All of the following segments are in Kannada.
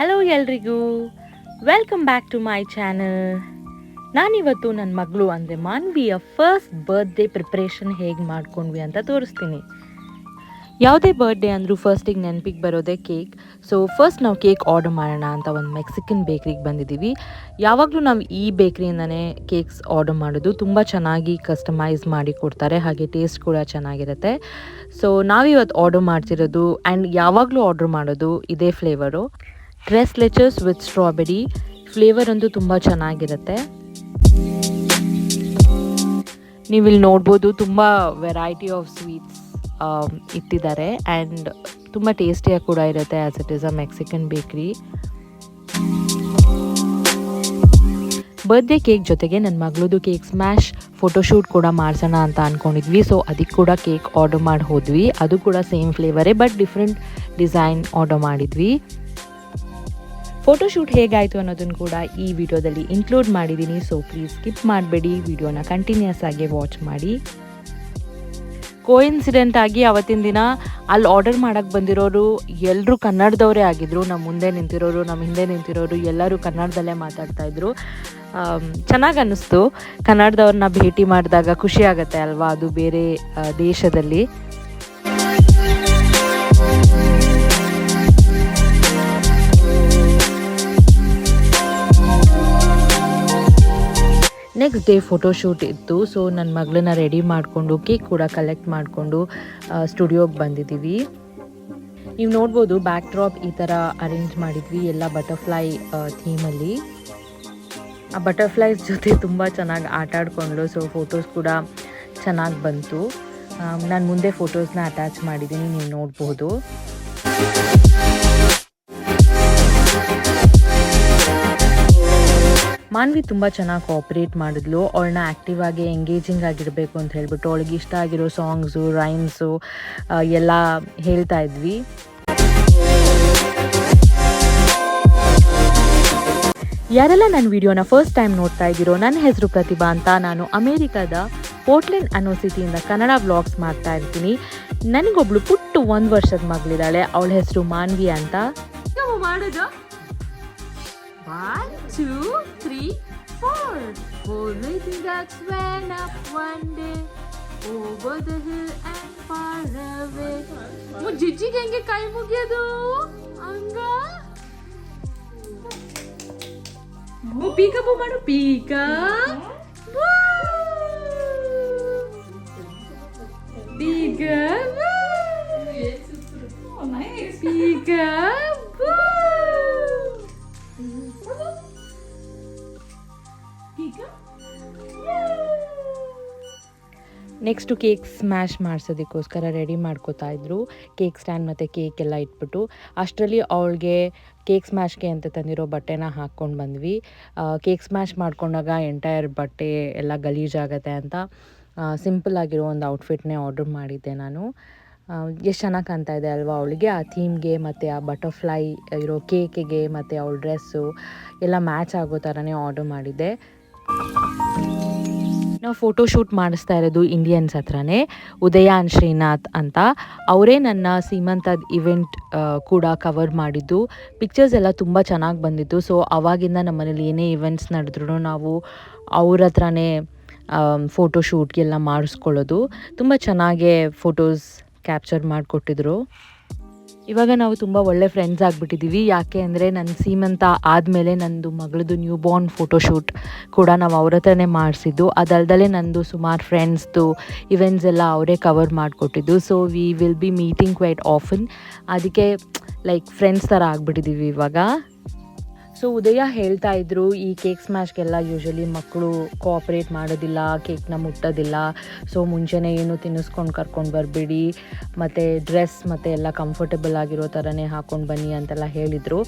ಹಲೋ ಎಲ್ರಿಗೂ. Welcome back to my channel ನಾನಿವತ್ತು ನನ್ನ ಮಗಳು ಅಂದರೆ ಮಾನ್ವಿಯ ಫಸ್ಟ್ ಬರ್ತ್ಡೇ ಪ್ರಿಪ್ರೇಷನ್ ಹೇಗೆ ಮಾಡ್ಕೊಂಡ್ವಿ ಅಂತ ತೋರಿಸ್ತೀನಿ. ಯಾವುದೇ ಬರ್ತ್ಡೇ ಅಂದರೂ ಫಸ್ಟಿಗೆ ನೆನಪಿಗೆ ಬರೋದೇ ಕೇಕ್ ಸೊ ಫಸ್ಟ್ ನಾವು ಕೇಕ್ ಆರ್ಡರ್ ಮಾಡೋಣ ಅಂತ ಒಂದು ಮೆಕ್ಸಿಕನ್ ಬೇಕ್ರಿಗೆ ಬಂದಿದ್ದೀವಿ ಯಾವಾಗಲೂ ನಾವು ಈ ಬೇಕ್ರಿಯಿಂದನೇ ಕೇಕ್ಸ್ ಆರ್ಡರ್ ಮಾಡೋದು ತುಂಬ ಚೆನ್ನಾಗಿ ಕಸ್ಟಮೈಸ್ ಮಾಡಿ ಕೊಡ್ತಾರೆ, ಹಾಗೆ ಟೇಸ್ಟ್ ಕೂಡ ಚೆನ್ನಾಗಿರುತ್ತೆ. ಸೊ ನಾವಿವತ್ತು ಆರ್ಡರ್ ಮಾಡ್ತಿರೋದು ಆ್ಯಂಡ್ ಯಾವಾಗಲೂ ಆರ್ಡರ್ ಮಾಡೋದು ಇದೇ flavour tres leches with strawberry flavour ಅಂತೂ ತುಂಬ ಚೆನ್ನಾಗಿರುತ್ತೆ. ನೀವಿಲ್ಲಿ ನೋಡ್ಬೋದು ತುಂಬ ವೆರೈಟಿ ಆಫ್ ಸ್ವೀಟ್ಸ್ ಇಟ್ಟಿದ್ದಾರೆ. ಆ್ಯಂಡ್ ತುಂಬ ಟೇಸ್ಟಿಯಾಗಿ ಕೂಡ ಇರುತ್ತೆ as it is a Mexican bakery birthday cake ಜೊತೆಗೆ ನನ್ನ ಮಗಳದು ಕೇಕ್ ಸ್ಮ್ಯಾಶ್ ಫೋಟೋಶೂಟ್ ಕೂಡ ಮಾಡಿಸೋಣ ಅಂತ ಅಂದ್ಕೊಂಡಿದ್ವಿ ಸೊ ಅದಕ್ಕೆ ಕೂಡ ಕೇಕ್ ಆರ್ಡರ್ ಮಾಡಿ ಹೋದ್ವಿ ಅದು ಕೂಡ ಸೇಮ್ ಫ್ಲೇವರೇ ಬಟ್ ಡಿಫ್ರೆಂಟ್ ಡಿಸೈನ್ ಆರ್ಡರ್ ಮಾಡಿದ್ವಿ. ಫೋಟೋಶೂಟ್ ಹೇಗಾಯಿತು ಅನ್ನೋದನ್ನು ಕೂಡ ಈ ವಿಡಿಯೋದಲ್ಲಿ ಇನ್ಕ್ಲೂಡ್ ಮಾಡಿದ್ದೀನಿ. ಸೊ ಪ್ಲೀಸ್ ಸ್ಕಿಪ್ ಮಾಡಬೇಡಿ. ವಿಡಿಯೋನ ಕಂಟಿನ್ಯೂಸ್ ಆಗಿ ವಾಚ್ ಮಾಡಿ. ಕೋಇನ್ಸಿಡೆಂಟ್ ಆಗಿ ಅವತ್ತಿನ ದಿನ ಅಲ್ಲಿ ಆರ್ಡರ್ ಮಾಡೋಕ್ಕೆ ಬಂದಿರೋರು ಎಲ್ಲರೂ ಕನ್ನಡದವರೇ ಆಗಿದ್ದರು ನಮ್ಮ ಮುಂದೆ ನಿಂತಿರೋರು ನಮ್ಮ ಹಿಂದೆ ನಿಂತಿರೋರು ಎಲ್ಲರೂ ಕನ್ನಡದಲ್ಲೇ ಮಾತಾಡ್ತಾ ಇದ್ರು. ಚೆನ್ನಾಗಿ ಅನ್ನಿಸ್ತು. ಕನ್ನಡದವ್ರನ್ನ ಭೇಟಿ ಮಾಡಿದಾಗ ಖುಷಿ ಆಗುತ್ತೆ ಅಲ್ವಾ? ಅದು ಬೇರೆ ದೇಶದಲ್ಲಿ. ನೆಕ್ಸ್ಟ್ ಡೇ ಫೋಟೋಶೂಟ್ ಇತ್ತು. ಸೊ ನನ್ನ ಮಗಳನ್ನ ರೆಡಿ ಮಾಡಿಕೊಂಡು ಕೇಕ್ ಕೂಡ ಕಲೆಕ್ಟ್ ಮಾಡಿಕೊಂಡು ಸ್ಟುಡಿಯೋಗೆ ಬಂದಿದ್ದೀವಿ ನೀವು ನೋಡ್ಬೋದು ಬ್ಯಾಕ್ ಡ್ರಾಪ್ ಈ ಥರ ಅರೇಂಜ್ ಮಾಡಿದ್ವಿ ಎಲ್ಲ ಬಟರ್ಫ್ಲೈ ಥೀಮಲ್ಲಿ ಆ ಬಟರ್ಫ್ಲೈಸ್ ಜೊತೆ ತುಂಬ ಚೆನ್ನಾಗಿ ಆಟ ಸೊ ಫೋಟೋಸ್ ಕೂಡ ಚೆನ್ನಾಗಿ ಬಂತು. ನಾನು ಮುಂದೆ ಫೋಟೋಸ್ನ ಅಟ್ಯಾಚ್ ಮಾಡಿದ್ದೀನಿ ನೀವು ನೋಡ್ಬೋದು. ಮಾನ್ವಿ ತುಂಬ ಚೆನ್ನಾಗಿ ಕೋಆಪ್ರೇಟ್ ಮಾಡಿದ್ಲು. ಅವಳನ್ನ ಆ್ಯಕ್ಟಿವ್ ಆಗಿ ಎಂಗೇಜಿಂಗ್ ಆಗಿರಬೇಕು ಅಂತ ಹೇಳ್ಬಿಟ್ಟು ಅವಳಿಗೆ ಇಷ್ಟ ಆಗಿರೋ ಸಾಂಗ್ಸು ರೈಮ್ಸು ಎಲ್ಲ ಹೇಳ್ತಾ ಇದ್ವಿ. ಯಾರೆಲ್ಲ ನನ್ನ ವಿಡಿಯೋನ ಫಸ್ಟ್ ಟೈಮ್ ನೋಡ್ತಾ ಇದ್ದೀರೋ ನನ್ನ ಹೆಸರು ಪ್ರತಿಭಾ ಅಂತ ನಾನು ಅಮೇರಿಕಾದ ಪೋರ್ಟ್ಲೆಂಡ್ ಅನ್ನೋ ಸಿಟಿಯಿಂದ ಕನ್ನಡ ವ್ಲಾಗ್ಸ್ ಮಾಡ್ತಾ ಇರ್ತೀನಿ. ನನಗೊಬ್ಳು ಪುಟ್ಟು ಒಂದು ವರ್ಷದ ಮಗಳಿದ್ದಾಳೆ. ಅವಳ ಹೆಸರು ಮಾನ್ವಿ ಅಂತ. ಮಾಡೋದು One, two, three, four. Four racing ducks went up one day over the hill and far away. ಜಿಜ್ಜಿಗೆ ಹೆಂಗೆ ಕೈ ಮುಗಿಯೋದು ಹಂಗ ಪೀಕಪ್ಪು ಮಾಡು ಪೀಕ ಪೀಕ ಪೀಕ ನೆಕ್ಸ್ಟು ಕೇಕ್ ಸ್ಮ್ಯಾಶ್ ಮಾಡಿಸೋದಕ್ಕೋಸ್ಕರ ರೆಡಿ ಮಾಡ್ಕೋತಾ ಇದ್ರು. ಕೇಕ್ ಸ್ಟ್ಯಾಂಡ್ ಮತ್ತು ಕೇಕ್ ಎಲ್ಲ ಇಟ್ಬಿಟ್ಟು ಅಷ್ಟರಲ್ಲಿ ಅವಳಿಗೆ ಕೇಕ್ ಸ್ಮ್ಯಾಶ್ಗೆ ಅಂತ ತಂದಿರೋ ಬಟ್ಟೆನ ಹಾಕ್ಕೊಂಡು ಬಂದ್ವಿ. ಕೇಕ್ ಸ್ಮ್ಯಾಶ್ ಮಾಡ್ಕೊಂಡಾಗ ಎಂಟೈರ್ ಬಟ್ಟೆ ಎಲ್ಲ ಗಲೀಜಾಗತ್ತೆ ಅಂತ ಸಿಂಪಲ್ ಆಗಿರೋ ಒಂದು ಔಟ್ಫಿಟ್ನೇ ಆರ್ಡರ್ ಮಾಡಿದ್ದೆ ನಾನು. ಎಷ್ಟು ಚೆನ್ನಾಗಿ ಕಾಣ್ತಾ ಇದೆ ಅಲ್ವಾ ಅವಳಿಗೆ? ಆ ಥೀಮ್ಗೆ ಮತ್ತು ಆ ಬಟರ್ಫ್ಲೈ ಇರೋ ಕೇಕಿಗೆ ಮತ್ತು ಅವಳ ಡ್ರೆಸ್ಸು ಎಲ್ಲ ಮ್ಯಾಚ್ ಆಗೋ ಥರನೇ ಆರ್ಡರ್ ಮಾಡಿದ್ದೆ. ನಾವು ಫೋಟೋ ಶೂಟ್ ಮಾಡಿಸ್ತಾ ಇರೋದು ಇಂಡಿಯನ್ಸ್ ಹತ್ರನೇ. ಉದಯಾನ್ ಶ್ರೀನಾಥ್ ಅಂತ. ಅವರೇ ನನ್ನ ಸೀಮಂತದ ಇವೆಂಟ್ ಕೂಡ ಕವರ್ ಮಾಡಿದ್ದು. ಪಿಕ್ಚರ್ಸ್ ಎಲ್ಲ ತುಂಬ ಚೆನ್ನಾಗಿ ಬಂದಿತ್ತು. ಸೊ ಅವಾಗಿಂದ ನಮ್ಮನೇಲಿ ಏನೇ ಇವೆಂಟ್ಸ್ ನಡೆದ್ರು ನಾವು ಅವ್ರ ಹತ್ರನೇ ಫೋಟೋ ಶೂಟ್ಗೆಲ್ಲ ಮಾಡಿಸ್ಕೊಳ್ಳೋದು. ತುಂಬ ಚೆನ್ನಾಗೇ ಫೋಟೋಸ್ ಕ್ಯಾಪ್ಚರ್ ಮಾಡಿಕೊಟ್ಟಿದ್ರು. ಇವಾಗ ನಾವು ತುಂಬ ಒಳ್ಳೆ ಫ್ರೆಂಡ್ಸ್ ಆಗಿಬಿಟ್ಟಿದ್ದೀವಿ ಯಾಕೆ ಅಂದರೆ ನನ್ನ ಸೀಮಂತ ಆದಮೇಲೆ ನಂದು ಮಗಳದು ನ್ಯೂ ಬೋರ್ನ್ ಫೋಟೋಶೂಟ್ ಕೂಡ ನಾವು ಅವ್ರ ಹತ್ರನೇ ಮಾಡಿಸಿದ್ದು. ಅದಲ್ದಲೇ ನಂದು ಸುಮಾರು ಫ್ರೆಂಡ್ಸ್ದು ಇವೆಂಟ್ಸ್ ಎಲ್ಲ ಅವರೇ cover ಮಾಡಿಕೊಟ್ಟಿದ್ದು. So we will be meeting quite often ಅದಕ್ಕೆ ಲೈಕ್ ಫ್ರೆಂಡ್ಸ್ ಥರ ಆಗಿಬಿಟ್ಟಿದ್ದೀವಿ ಇವಾಗ. ಸೊ ಉದಯ ಹೇಳ್ತಾ ಇದ್ರು, ಈ ಕೇಕ್ ಸ್ಮ್ಯಾಶ್ಗೆಲ್ಲ ಯೂಶಲಿ ಮಕ್ಕಳು ಕೋಆಪ್ರೇಟ್ ಮಾಡೋದಿಲ್ಲ ಕೇಕ್ನ ಮುಟ್ಟೋದಿಲ್ಲ. ಸೊ ಮುಂಚೆನೇ ಏನು ತಿನ್ನಿಸ್ಕೊಂಡು ಕರ್ಕೊಂಡು ಬರಬೇಡಿ. ಮತ್ತು ಡ್ರೆಸ್ ಮತ್ತು ಎಲ್ಲ ಕಂಫರ್ಟಬಲ್ ಆಗಿರೋ ಥರನೇ ಹಾಕ್ಕೊಂಡು ಬನ್ನಿ ಅಂತೆಲ್ಲ ಹೇಳಿದರು.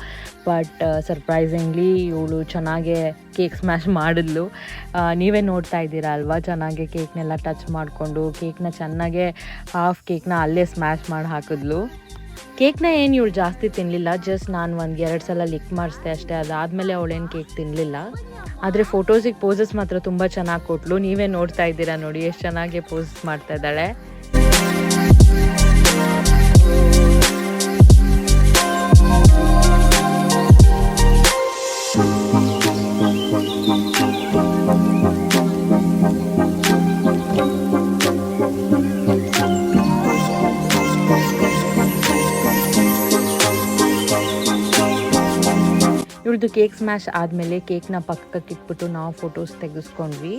ಬಟ್ ಸರ್ಪ್ರೈಸಿಂಗ್ಲಿ ಇವಳು ಚೆನ್ನಾಗೇ ಕೇಕ್ ಸ್ಮ್ಯಾಶ್ ಮಾಡಿದ್ಲು. ನೀವೇ ನೋಡ್ತಾ ಇದ್ದೀರಾ ಅಲ್ವಾ? ಚೆನ್ನಾಗೆ ಕೇಕ್ನೆಲ್ಲ ಟಚ್ ಮಾಡಿಕೊಂಡು ಕೇಕ್ನ ಚೆನ್ನಾಗೆ ಹಾಫ್ ಕೇಕ್ನ ಅಲ್ಲೇ ಸ್ಮ್ಯಾಶ್ ಮಾಡಿ ಹಾಕಿದ್ಲು. ಕೇಕ್ನ ಏನು ಇವಳು ಜಾಸ್ತಿ ತಿನ್ನಲಿಲ್ಲ ಜಸ್ಟ್ ನಾನು ಒಂದು ಎರಡು ಸಲ ಲಿಕ್ ಮಾಡಿಸ್ದೆ ಅಷ್ಟೇ, ಅದಾದಮೇಲೆ ಅವಳೇನು ಕೇಕ್ ತಿನ್ನಲಿಲ್ಲ ಆದರೆ ಫೋಟೋಸಿಗೆ ಪೋಸಸ್ ಮಾತ್ರ ತುಂಬ ಚೆನ್ನಾಗಿ ಕೊಟ್ಲು. ನೀವೇ ನೋಡ್ತಾ ಇದ್ದೀರಾ ನೋಡಿ, ಎಷ್ಟು ಚೆನ್ನಾಗಿ ಪೋಸ್ ಮಾಡ್ತಾ ಇದ್ದಾಳೆ. ಇವ್ರದ್ದು ಕೇಕ್ ಸ್ಮ್ಯಾಶ್ ಆದಮೇಲೆ ಕೇಕ್ನ ಪಕ್ಕಕ್ಕೆ ಇಟ್ಬಿಟ್ಟು ನಾವು ಫೋಟೋಸ್ ತೆಗೆಸ್ಕೊಂಡ್ವಿ.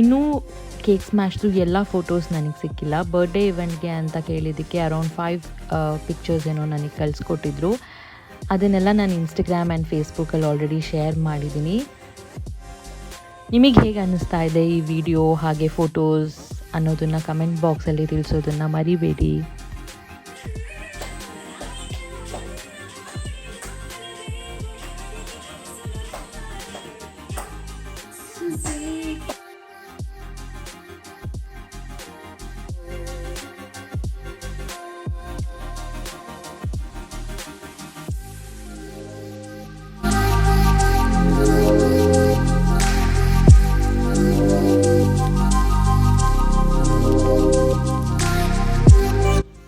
ಇನ್ನೂ ಕೇಕ್ ಸ್ಮ್ಯಾಶ್ದು ಎಲ್ಲ ಫೋಟೋಸ್ ನನಗೆ ಸಿಕ್ಕಿಲ್ಲ. ಬರ್ಡೇ ಇವೆಂಟ್ಗೆ ಅಂತ ಕೇಳಿದ್ದಕ್ಕೆ ಅರೌಂಡ್ ಫೈವ್ ಪಿಕ್ಚರ್ಸ್ ಏನೋ ನನಗೆ ಕಳಿಸ್ಕೊಟ್ಟಿದ್ರು. ಅದನ್ನೆಲ್ಲ ನಾನು ಇನ್ಸ್ಟಾಗ್ರಾಮ್ ಆ್ಯಂಡ್ ಫೇಸ್ಬುಕ್ಕಲ್ಲಿ ಆಲ್ರೆಡಿ ಶೇರ್ ಮಾಡಿದ್ದೀನಿ ನಿಮಗೆ ಹೇಗೆ ಅನ್ನಿಸ್ತಾ ಇದೆ ಈ ವಿಡಿಯೋ ಹಾಗೆ ಫೋಟೋಸ್ ಅನ್ನೋದನ್ನು ಕಮೆಂಟ್ ಬಾಕ್ಸಲ್ಲಿ ತಿಳಿಸೋದನ್ನು ಮರಿಬೇಡಿ.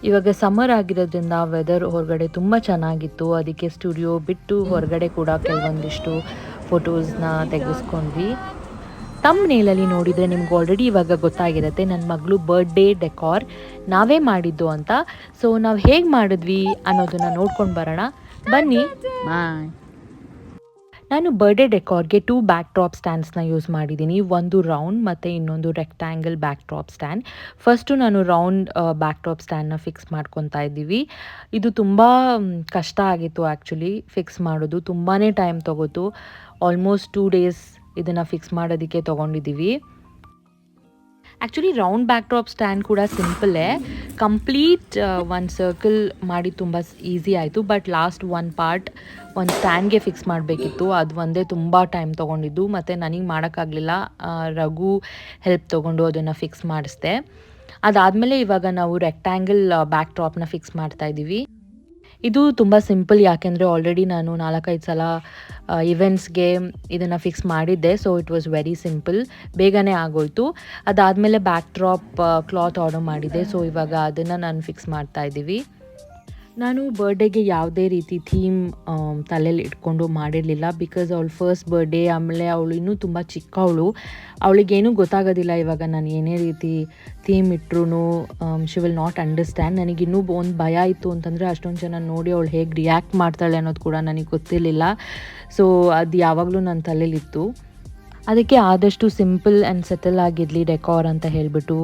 ಇವಾಗ ಸಮ್ಮರ್ ಆಗಿರೋದ್ರಿಂದ ವೆದರ್ ಹೊರಗಡೆ ತುಂಬ ಚೆನ್ನಾಗಿತ್ತು. ಅದಕ್ಕೆ ಸ್ಟುಡಿಯೋ ಬಿಟ್ಟು ಹೊರಗಡೆ ಕೂಡ ಕೆಲವೊಂದಿಷ್ಟು ಫೋಟೋಸ್ನ ತೆಗೆಸ್ಕೊಂಡ್ವಿ. ತಮ್ಮ ನೇಲಲ್ಲಿ ನೋಡಿದರೆ ನಿಮ್ಗೆ ಆಲ್ರೆಡಿ ಇವಾಗ ಗೊತ್ತಾಗಿರುತ್ತೆ ನನ್ನ ಮಗಳು ಬರ್ಡೇ ಡೆಕಾರ್ ನಾವೇ ಮಾಡಿದ್ದು ಅಂತ. ಸೊ ನಾವು ಹೇಗೆ ಮಾಡಿದ್ವಿ ಅನ್ನೋದನ್ನು ನೋಡ್ಕೊಂಡು ಬರೋಣ. ಬನ್ನಿ. ಬಾಯ್ ನಾನು ಬರ್ಡೇ ಡೆಕಾರ್ಗೆ ಟೂ ಬ್ಯಾಕ್ ಡ್ರಾಪ್ ಸ್ಟ್ಯಾಂಡ್ಸ್ನ ಯೂಸ್ ಮಾಡಿದ್ದೀನಿ ಒಂದು ರೌಂಡ್ ಮತ್ತು ಇನ್ನೊಂದು rectangle backdrop stand first ನಾನು ರೌಂಡ್ ಬ್ಯಾಕ್ ಡ್ರಾಪ್ ಸ್ಟ್ಯಾಂಡ್ನ ಫಿಕ್ಸ್ ಮಾಡ್ಕೊತಾ ಇದ್ದೀವಿ. ಇದು ತುಂಬ ಕಷ್ಟ ಆಗಿತ್ತು ಆ್ಯಕ್ಚುಲಿ ಫಿಕ್ಸ್ ಮಾಡೋದು. ತುಂಬಾ ಟೈಮ್ ತೊಗೋತು. ಆಲ್ಮೋಸ್ಟ್ ಟೂ ಡೇಸ್ ಇದನ್ನು ಫಿಕ್ಸ್ ಮಾಡೋದಕ್ಕೆ ತೊಗೊಂಡಿದ್ದೀವಿ. Actually round backdrop stand ಕೂಡ ಸಿಂಪಲ್ಲೇ ಕಂಪ್ಲೀಟ್ ಒಂದು ಸರ್ಕಲ್ ಮಾಡಿ ತುಂಬ ಈಸಿ ಆಯಿತು ಬಟ್ ಲಾಸ್ಟ್ ಒನ್ ಪಾರ್ಟ್ ಒಂದು ಸ್ಟ್ಯಾಂಡ್ಗೆ ಫಿಕ್ಸ್ ಮಾಡಬೇಕಿತ್ತು ಅದು ಒಂದೇ ತುಂಬ ಟೈಮ್ ತೊಗೊಂಡಿದ್ದು ಮತ್ತು ನನಗೆ ಮಾಡೋಕ್ಕಾಗಲಿಲ್ಲ ರಘು ಹೆಲ್ಪ್ ತೊಗೊಂಡು ಅದನ್ನು ಫಿಕ್ಸ್ ಮಾಡಿಸ್ದೆ ಅದಾದಮೇಲೆ ಇವಾಗ ನಾವು ರೆಕ್ಟ್ಯಾಂಗಲ್ ಬ್ಯಾಕ್ ಡ್ರಾಪ್ನ ಫಿಕ್ಸ್ ಮಾಡ್ತಾ ಇದ್ದೀವಿ ಇದು ತುಂಬ ಸಿಂಪಲ್ ಯಾಕೆಂದರೆ ಆಲ್ರೆಡಿ ನಾನು ನಾಲ್ಕೈದು ಸಲ ಇವೆಂಟ್ಸ್ಗೆ ಇದನ್ನು ಫಿಕ್ಸ್ ಮಾಡಿದ್ದೆ. So it was very simple ಬೇಗನೆ ಆಗೋಯ್ತು. ಅದಾದಮೇಲೆ ಬ್ಯಾಕ್ ಡ್ರಾಪ್ ಕ್ಲಾತ್ ಆರ್ಡರ್ ಮಾಡಿದೆ ಸೊ ಇವಾಗ ಅದನ್ನು ನಾನು ಫಿಕ್ಸ್ ಮಾಡ್ತಾ ಇದ್ದೀವಿ. ನಾನು ಬರ್ಡೇಗೆ ಯಾವುದೇ ರೀತಿ ಥೀಮ್ ತಲೆಯಲ್ಲಿ ಇಟ್ಕೊಂಡು ಮಾಡಿರಲಿಲ್ಲ ಬಿಕಾಸ್ ಅವಳು ಫಸ್ಟ್ ಬರ್ಡೇ ಆಮೇಲೆ ಅವಳು ಇನ್ನೂ ತುಂಬ ಚಿಕ್ಕವಳು. ಅವಳಿಗೇನೂ ಗೊತ್ತಾಗೋದಿಲ್ಲ ಇವಾಗ ನಾನು ಏನೇ ರೀತಿ ಥೀಮ್ ಇಟ್ರೂ ಶಿ ವಿಲ್ ನಾಟ್ ಅಂಡರ್ಸ್ಟ್ಯಾಂಡ್ ನನಗಿನ್ನೂ ಒಂದು ಭಯ ಇತ್ತು ಅಂತಂದರೆ ಅಷ್ಟೊಂದು ಜನ ನೋಡಿ ಅವಳು ಹೇಗೆ ರಿಯಾಕ್ಟ್ ಮಾಡ್ತಾಳೆ ಅನ್ನೋದು ಕೂಡ ನನಗೆ ಗೊತ್ತಿರಲಿಲ್ಲ. ಸೊ ಅದು ಯಾವಾಗಲೂ ನನ್ನ ತಲೆಯಲ್ಲಿತ್ತು. ಅದಕ್ಕೆ ಆದಷ್ಟು ಸಿಂಪಲ್ ಆ್ಯಂಡ್ ಸೆಟಲ್ ಆಗಿರಲಿ ಡೆಕೋರ್ ಅಂತ ಹೇಳಿಬಿಟ್ಟು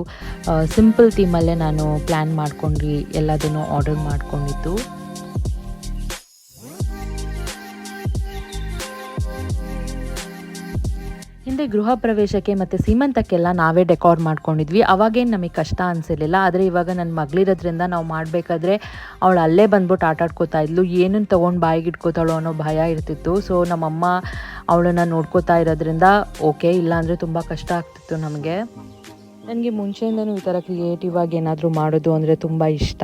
ಸಿಂಪಲ್ ಥೀಮಲ್ಲೇ ನಾನು ಪ್ಲ್ಯಾನ್ ಮಾಡ್ಕೊಂಡು ಎಲ್ಲದನ್ನು ಆರ್ಡರ್ ಮಾಡ್ಕೊಂಡಿದ್ದು. ಹಿಂದೆ ಗೃಹ ಪ್ರವೇಶಕ್ಕೆ ಮತ್ತು ಸೀಮಂತಕ್ಕೆಲ್ಲ ನಾವೇ ಡೆಕೋರ್ ಮಾಡ್ಕೊಂಡಿದ್ವಿ. ಅವಾಗೇನು ನಮಗೆ ಕಷ್ಟ ಅನಿಸಿರಲಿಲ್ಲ. ಆದರೆ ಇವಾಗ ನನ್ನ ಮಗಳಿರೋದ್ರಿಂದ ನಾವು ಮಾಡಬೇಕಾದ್ರೆ ಅವಳು ಅಲ್ಲೇ ಬಂದ್ಬಿಟ್ಟು ಆಟ ಆಡ್ಕೋತಾ ಇದ್ಲು. ಏನನ್ನು ತೊಗೊಂಡು ಬಾಯಿಗೆ ಇಟ್ಕೋತಾಳೋ ಅನ್ನೋ ಭಯ ಇರ್ತಿತ್ತು. ಸೊ ನಮ್ಮಮ್ಮ ಅವಳನ್ನು ನೋಡ್ಕೋತಾ ಇರೋದ್ರಿಂದ ಓಕೆ, ಇಲ್ಲಾಂದರೆ ತುಂಬ ಕಷ್ಟ ಆಗ್ತಿತ್ತು ನಮಗೆ. ನನಗೆ ಮುಂಚೆಯಿಂದನೂ ಈ ಥರ ಕ್ರಿಯೇಟಿವ್ ಆಗಿ ಏನಾದರೂ ಮಾಡೋದು ಅಂದರೆ ತುಂಬ ಇಷ್ಟ.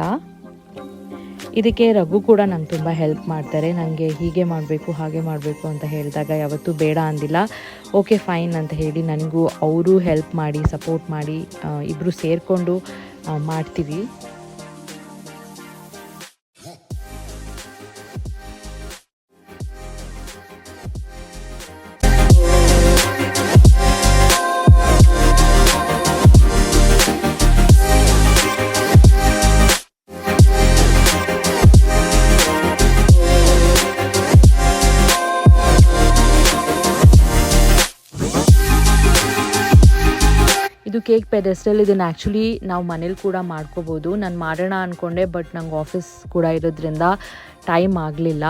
ಇದಕ್ಕೆ ರಘು ಕೂಡ ನಂಗೆ ತುಂಬ ಹೆಲ್ಪ್ ಮಾಡ್ತಾರೆ. ನನಗೆ ಹೀಗೆ ಮಾಡಬೇಕು, ಹಾಗೆ ಮಾಡಬೇಕು ಅಂತ ಹೇಳಿದಾಗ ಯಾವತ್ತೂ ಬೇಡ ಅಂದಿಲ್ಲ. ಓಕೆ ಫೈನ್ ಅಂತ ಹೇಳಿ ನನಗೂ ಅವರು ಹೆಲ್ಪ್ ಮಾಡಿ ಸಪೋರ್ಟ್ ಮಾಡಿ ಇಬ್ಬರು ಸೇರಿಕೊಂಡು ಮಾಡ್ತೀವಿ. ಪೆಡೆಸ್ಟಲ್ ಇದನ್ನು ಆ್ಯಕ್ಚುಲಿ ನಾವು ಮನೇಲಿ ಕೂಡ ಮಾಡ್ಕೋಬೋದು. ನಾನು ಮಾಡೋಣ ಅಂದ್ಕೊಂಡೆ ಬಟ್ ನಂಗೆ ಆಫೀಸ್ ಕೂಡ ಇರೋದ್ರಿಂದ ಟೈಮ್ ಆಗಲಿಲ್ಲ.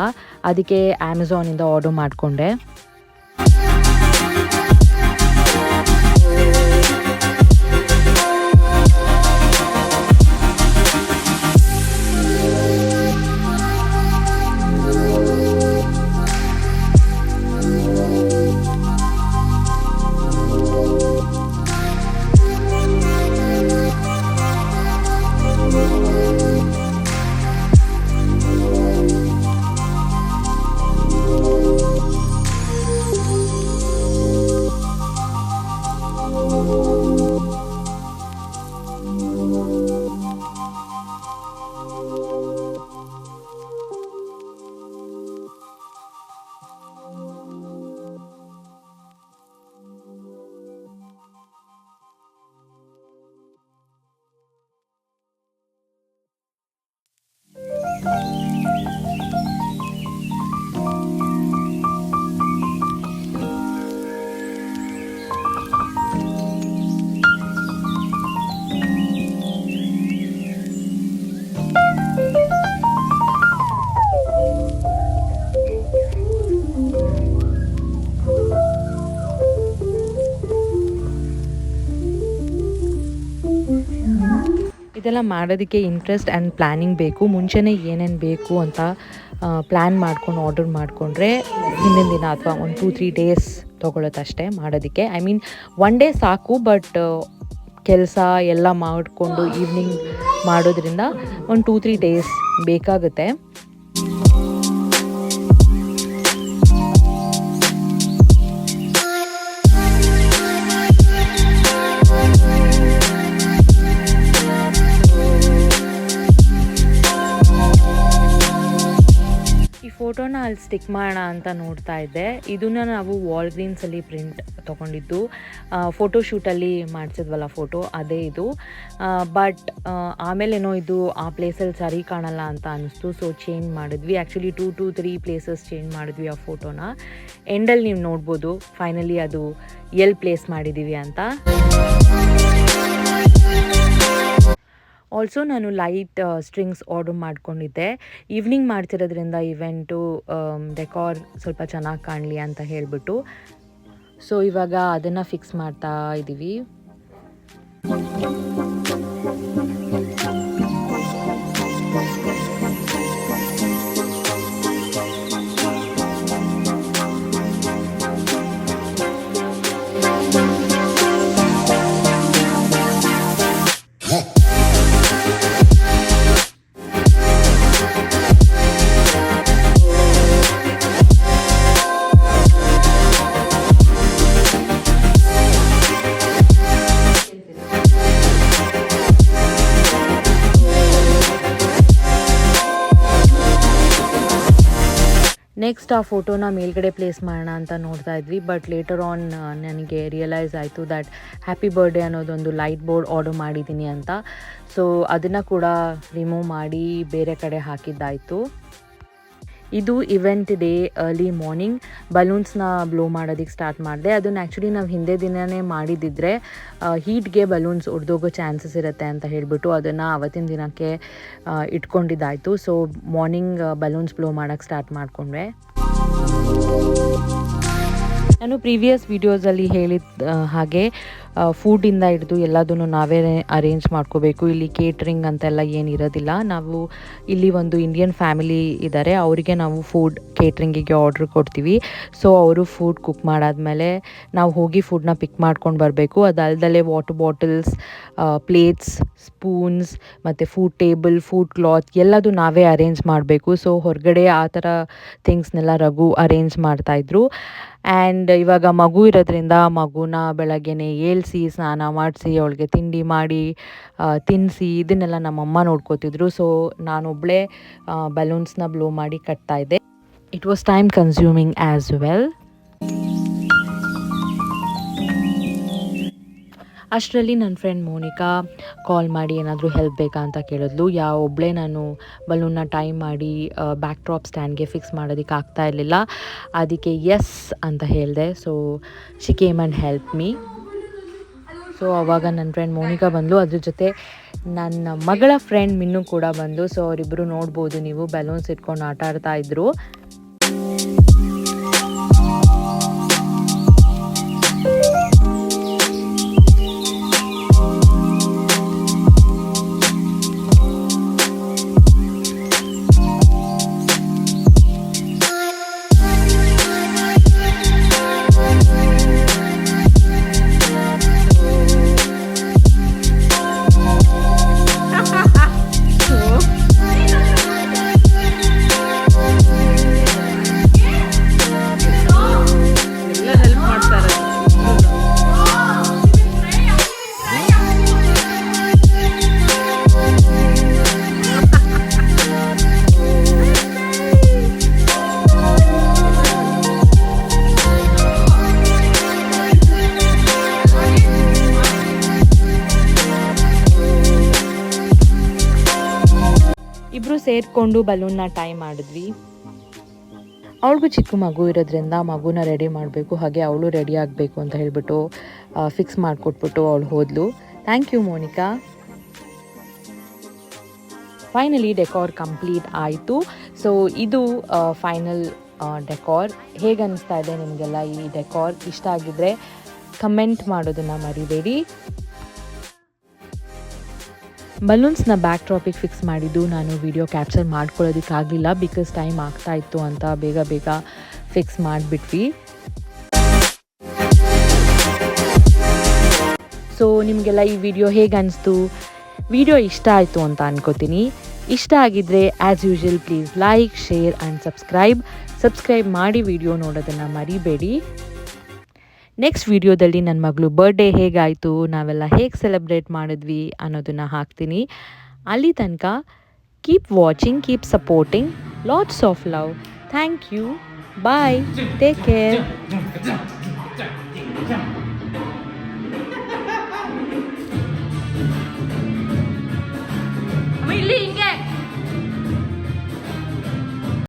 ಅದಕ್ಕೆ ಅಮೆಝಾನಿಂದ ಆರ್ಡರ್ ಮಾಡಿಕೊಂಡೆ. ಇದೆಲ್ಲ ಮಾಡೋದಕ್ಕೆ ಇಂಟ್ರೆಸ್ಟ್ ಆ್ಯಂಡ್ ಪ್ಲ್ಯಾನಿಂಗ್ ಬೇಕು. ಮುಂಚೆನೇ ಏನೇನು ಬೇಕು ಅಂತ ಪ್ಲ್ಯಾನ್ ಮಾಡ್ಕೊಂಡು ಆರ್ಡರ್ ಮಾಡಿಕೊಂಡ್ರೆ ಹಿಂದಿನ ದಿನ ಅಥವಾ ಒಂದು ಟೂ ತ್ರೀ ಡೇಸ್ ತೊಗೊಳ್ಳೋದಷ್ಟೇ ಮಾಡೋದಕ್ಕೆ. ಐ ಮೀನ್ ಒನ್ ಡೇ ಸಾಕು ಬಟ್ ಕೆಲಸ ಎಲ್ಲ ಮಾಡಿಕೊಂಡು ಈವ್ನಿಂಗ್ ಮಾಡೋದ್ರಿಂದ ಒಂದು ಟೂ ತ್ರೀ ಡೇಸ್ ಬೇಕಾಗುತ್ತೆ. ಫೋಟೋನ ಅಲ್ಲಿ ಸ್ಟಿಕ್ ಮಾಡೋಣ ಅಂತ ನೋಡ್ತಾ ಇದ್ದೆ. ಇದನ್ನ ನಾವು ವಾಲ್ ಗ್ರೀನ್ಸಲ್ಲಿ ಪ್ರಿಂಟ್ ತೊಗೊಂಡಿದ್ದು. ಫೋಟೋ ಶೂಟಲ್ಲಿ ಮಾಡಿಸಿದ್ವಲ್ಲ ಫೋಟೋ ಅದೇ ಇದು. ಬಟ್ ಆಮೇಲೇನೋ ಇದು ಆ ಪ್ಲೇಸಲ್ಲಿ ಸರಿ ಕಾಣಲ್ಲ ಅಂತ ಅನಿಸ್ತು. ಸೊ ಚೇಂಜ್ ಮಾಡಿದ್ವಿ. Actually two to three places change ಮಾಡಿದ್ವಿ ಆ ಫೋಟೋನ ಎಂಡಲ್ಲಿ ನೀವು ನೋಡ್ಬೋದು. ಫೈನಲಿ ಅದು ಎಲ್ಲಿ ಪ್ಲೇಸ್ ಮಾಡಿದ್ದೀವಿ ಅಂತ. ಆಲ್ಸೋ ನಾನು ಲೈಟ್ ಸ್ಟ್ರಿಂಗ್ಸ್ ಆರ್ಡರ್ ಮಾಡ್ಕೊಂಡಿದ್ದೆ. ಈವ್ನಿಂಗ್ ಮಾಡ್ತಿರೋದ್ರಿಂದ ಇವೆಂಟು ಡೆಕಾರ್ ಸ್ವಲ್ಪ ಚೆನ್ನಾಗಿ ಕಾಣಲಿ ಅಂತ ಹೇಳಿಬಿಟ್ಟು. ಸೊ ಇವಾಗ ಅದನ್ನು ಫಿಕ್ಸ್ ಮಾಡ್ತಾ ಇದ್ದೀವಿ ನೆಕ್ಸ್ಟ್ ಆ ಫೋಟೋನ ಮೇಲ್ಗಡೆ ಪ್ಲೇಸ್ ಮಾಡೋಣ ಅಂತ ನೋಡ್ತಾ ಇದ್ವಿ. ಬಟ್ ಲೇಟರ್ ಆನ್ ನನಗೆ ರಿಯಲೈಸ್ ಆಯಿತು ದ್ಯಾಟ್ ಹ್ಯಾಪಿ ಬರ್ಡೇ ಅನ್ನೋದೊಂದು ಲೈಟ್ ಬೋರ್ಡ್ ಆರ್ಡರ್ ಮಾಡಿದ್ದೀನಿ ಅಂತ. ಸೊ ಅದನ್ನು ಕೂಡ ರಿಮೂವ್ ಮಾಡಿ ಬೇರೆ ಕಡೆ ಹಾಕಿದ್ದಾಯಿತು. ಇದು ಇವೆಂಟ್ ಡೇ ಅರ್ಲಿ ಮಾರ್ನಿಂಗ್ ಬಲೂನ್ಸ್ನ ಬ್ಲೋ ಮಾಡೋದಕ್ಕೆ ಸ್ಟಾರ್ಟ್ ಮಾಡಿದೆ. ಅದನ್ನು ಆ್ಯಕ್ಚುಲಿ ನಾವು ಹಿಂದೆ ದಿನವೇ ಮಾಡಿದ್ದಿದ್ರೆ ಹೀಟ್ಗೆ ಬಲೂನ್ಸ್ ಒಡೆದೋಗೋ ಚಾನ್ಸಸ್ ಇರುತ್ತೆ ಅಂತ ಹೇಳಿಬಿಟ್ಟು ಅದನ್ನು ಅವತ್ತಿನ ದಿನಕ್ಕೆ ಇಟ್ಕೊಂಡಿದ್ದಾಯಿತು. ಸೊ ಮಾರ್ನಿಂಗ್ ಬಲೂನ್ಸ್ ಬ್ಲೋ ಮಾಡೋಕ್ಕೆ ಸ್ಟಾರ್ಟ್ ಮಾಡಿಕೊಂಡ್ರೆ ನಾನು ಪ್ರೀವಿಯಸ್ ವೀಡಿಯೋಸಲ್ಲಿ ಹೇಳಿದ ಹಾಗೆ ಫುಡ್ಡಿಂದ ಹಿಡಿದು ಎಲ್ಲದನ್ನು ನಾವೇ ಅರೇಂಜ್ ಮಾಡ್ಕೋಬೇಕು. ಇಲ್ಲಿ ಕೇಟ್ರಿಂಗ್ ಅಂತೆಲ್ಲ ಏನಿರೋದಿಲ್ಲ ನಾವು ಇಲ್ಲಿ ಒಂದು ಇಂಡಿಯನ್ ಫ್ಯಾಮಿಲಿ ಇದ್ದಾರೆ ಅವರಿಗೆ ನಾವು ಫುಡ್ ಕೇಟ್ರಿಂಗಿಗೆ ಆರ್ಡ್ರ್ ಕೊಡ್ತೀವಿ. ಸೊ ಅವರು ಫುಡ್ ಕುಕ್ ಮಾಡಾದ್ಮೇಲೆ ನಾವು ಹೋಗಿ ಫುಡ್ನ ಪಿಕ್ ಮಾಡ್ಕೊಂಡು ಬರಬೇಕು. ಅದಲ್ಲದಲ್ಲೇ ವಾಟರ್ ಬಾಟಲ್ಸ್ ಪ್ಲೇಟ್ಸ್ ಸ್ಪೂನ್ಸ್ ಮತ್ತು ಫುಡ್ ಟೇಬಲ್ ಫುಡ್ ಕ್ಲಾತ್ ಎಲ್ಲದೂ ನಾವೇ ಅರೇಂಜ್ ಮಾಡಬೇಕು. ಸೊ ಹೊರಗಡೆ ಆ ಥರ ಥಿಂಗ್ಸ್ನೆಲ್ಲ ರಘು ಅರೇಂಜ್ ಮಾಡ್ತಾಯಿದ್ರು ಆ್ಯಂಡ್ ಇವಾಗ ಮಗು ಇರೋದ್ರಿಂದ ಮಗುನ ಬೆಳಗ್ಗೆನೆ ಏಳಿಸಿ, ಸ್ನಾನ ಮಾಡಿಸಿ, ಅವಳಿಗೆ ತಿಂಡಿ ಮಾಡಿ ತಿನ್ನಿಸಿ ಇದನ್ನೆಲ್ಲ ನಮ್ಮಮ್ಮ ನೋಡ್ಕೋತಿದ್ರು. ಸೊ ನಾನೊಬ್ಬಳೇ ಬಲೂನ್ಸ್ನ ಬ್ಲೋ ಮಾಡಿ ಕಟ್ತಾ ಇದ್ದೆ. It was time consuming as well ಅಷ್ಟರಲ್ಲಿ ನನ್ನ ಫ್ರೆಂಡ್ ಮೋನಿಕಾ ಕಾಲ್ ಮಾಡಿ ಏನಾದರೂ ಹೆಲ್ಪ್ ಬೇಕಾ ಅಂತ ಕೇಳಿದ್ಲು. ಯಾವ ಒಬ್ಬಳೇ ನಾನು ಬಲೂನ್ನ ಟೈಮ್ ಮಾಡಿ ಬ್ಯಾಕ್ ಡ್ರಾಪ್ ಸ್ಟ್ಯಾಂಡ್ಗೆ ಫಿಕ್ಸ್ ಮಾಡೋದಕ್ಕೆ ಆಗ್ತಾ ಇರಲಿಲ್ಲ. ಅದಕ್ಕೆ ಎಸ್ ಅಂತ ಹೇಳಿದೆ. So she came and help me so ಅವಾಗ ನನ್ನ ಫ್ರೆಂಡ್ ಮೋನಿಕಾ ಬಂದಳು ಅದ್ರ ಜೊತೆ ನನ್ನ ಮಗಳ ಫ್ರೆಂಡ್ ಮಿನ್ನು ಕೂಡ ಬಂದು ಸೊ ಅವರಿಬ್ಬರು ನೋಡ್ಬೋದು ನೀವು ಬಲೂನ್ಸ್ ಇಟ್ಕೊಂಡು ಆಟ ಆಡ್ತಾ ಇದ್ರು. ಸೇರಿಕೊಂಡು ಬಲೂನ್ನ ಟೈ ಮಾಡಿದ್ವಿ. ಅವಳಿಗೂ ಚಿಕ್ಕ ಮಗು ಇರೋದ್ರಿಂದ ಮಗುನ ರೆಡಿ ಮಾಡಬೇಕು ಹಾಗೆ ಅವಳು ರೆಡಿ ಆಗಬೇಕು ಅಂತ ಹೇಳಿಬಿಟ್ಟು ಫಿಕ್ಸ್ ಮಾಡಿಕೊಟ್ಬಿಟ್ಟು ಅವಳು ಹೋದ್ಲು. Thank you Monica. Finally decor complete ಆಯಿತು. ಸೊ ಇದು ಫೈನಲ್ ಡೆಕಾರ್ ಹೇಗೆ ಅನಿಸ್ತಾ ಇದೆ ನಿಮಗೆಲ್ಲ ಈ ಡೆಕಾರ್ ಇಷ್ಟ ಆಗಿದ್ದರೆ ಕಮೆಂಟ್ ಮಾಡೋದನ್ನು ಮರಿಬೇಡಿ. ಬಲೂನ್ಸ್ನ ಬ್ಯಾಕ್ ಟ್ರಾಪಿಕ್ ಫಿಕ್ಸ್ ಮಾಡಿದ್ದು ನಾನು ವಿಡಿಯೋ ಕ್ಯಾಪ್ಚರ್ ಮಾಡ್ಕೊಳ್ಳೋದಕ್ಕಾಗಲಿಲ್ಲ ಬಿಕಾಸ್ ಟೈಮ್ ಆಗ್ತಾ ಇತ್ತು ಅಂತ ಬೇಗ ಬೇಗ ಫಿಕ್ಸ್ ಮಾಡಿಬಿಟ್ವಿ. ಸೊ ನಿಮಗೆಲ್ಲ ಈ ವಿಡಿಯೋ ಹೇಗೆ ಅನಿಸ್ತು? ವಿಡಿಯೋ ಇಷ್ಟ ಆಯಿತು ಅಂತ ಅನ್ಕೋತೀನಿ. ಇಷ್ಟ ಆಗಿದ್ದರೆ as usual please like share and subscribe subscribe ಮಾಡಿ ವಿಡಿಯೋ ನೋಡೋದನ್ನು ಮರಿಬೇಡಿ. ನೆಕ್ಸ್ಟ್ ವೀಡಿಯೋದಲ್ಲಿ ನನ್ನ ಮಗಳು ಬರ್ಡೇ ಹೇಗಾಯಿತು, ನಾವೆಲ್ಲ ಹೇಗೆ ಸೆಲೆಬ್ರೇಟ್ ಮಾಡಿದ್ವಿ ಅನ್ನೋದನ್ನು ಹಾಕ್ತೀನಿ. ಅಲ್ಲಿ ತನಕ keep watching keep supporting lots of love thank you bye take care ಇಲ್ಲಿ ಹಿಂಗೆ.